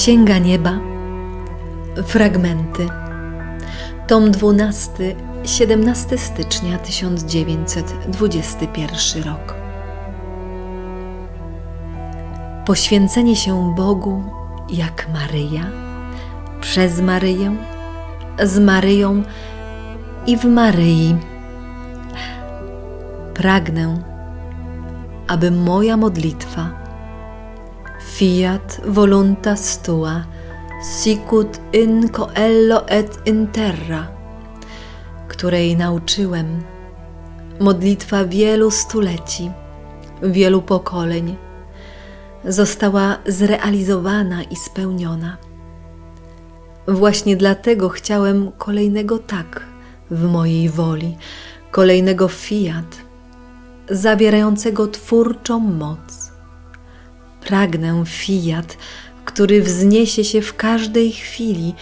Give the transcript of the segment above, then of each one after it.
Księga Nieba. Fragmenty. Tom 12 17 stycznia 1921 rok. Poświęcenie się Bogu jak Maryja, przez Maryję, z Maryją i w Maryi. Pragnę, aby moja modlitwa fiat voluntas tua sicut in coello et in terra, której nauczyłem modlitwa wielu stuleci, wielu pokoleń, została zrealizowana i spełniona. Właśnie dlatego chciałem kolejnego tak w mojej woli, kolejnego fiat, zawierającego twórczą moc. Pragnę fiat, który wzniesie się w każdej chwili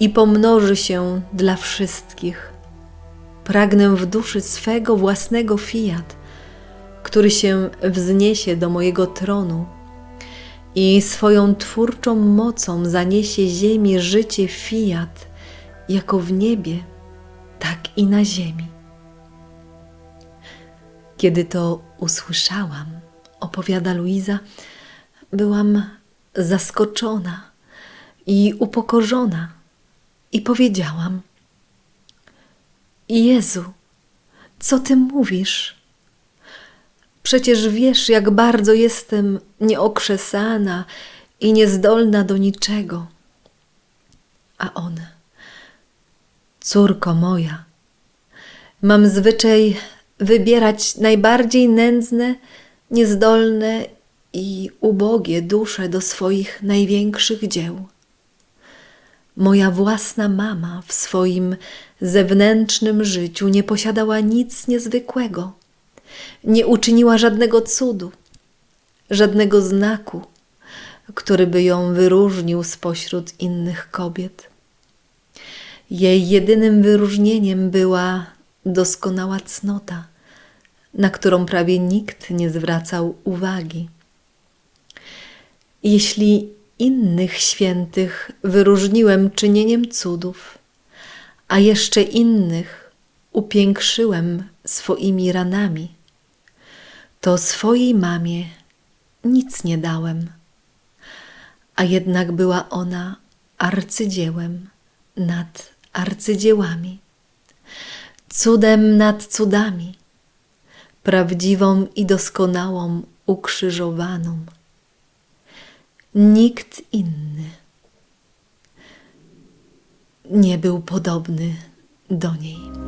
i pomnoży się dla wszystkich. Pragnę w duszy swego własnego fiat, który się wzniesie do mojego tronu i swoją twórczą mocą zaniesie ziemi życie fiat, jako w niebie, tak i na ziemi. Kiedy to usłyszałam, opowiada Luiza, byłam zaskoczona i upokorzona i powiedziałam: Jezu, co ty mówisz? Przecież wiesz, jak bardzo jestem nieokrzesana i niezdolna do niczego. A on, córko moja, mam zwyczaj wybierać najbardziej nędzne, niezdolne i ubogie dusze do swoich największych dzieł. Moja własna mama w swoim zewnętrznym życiu nie posiadała nic niezwykłego, nie uczyniła żadnego cudu, żadnego znaku, który by ją wyróżnił spośród innych kobiet. Jej jedynym wyróżnieniem była doskonała cnota, na którą prawie nikt nie zwracał uwagi. Jeśli innych świętych wyróżniłem czynieniem cudów, a jeszcze innych upiększyłem swoimi ranami, to swojej mamie nic nie dałem, a jednak była ona arcydziełem nad arcydziełami, cudem nad cudami, prawdziwą i doskonałą ukrzyżowaną nikt inny nie był podobny do niej.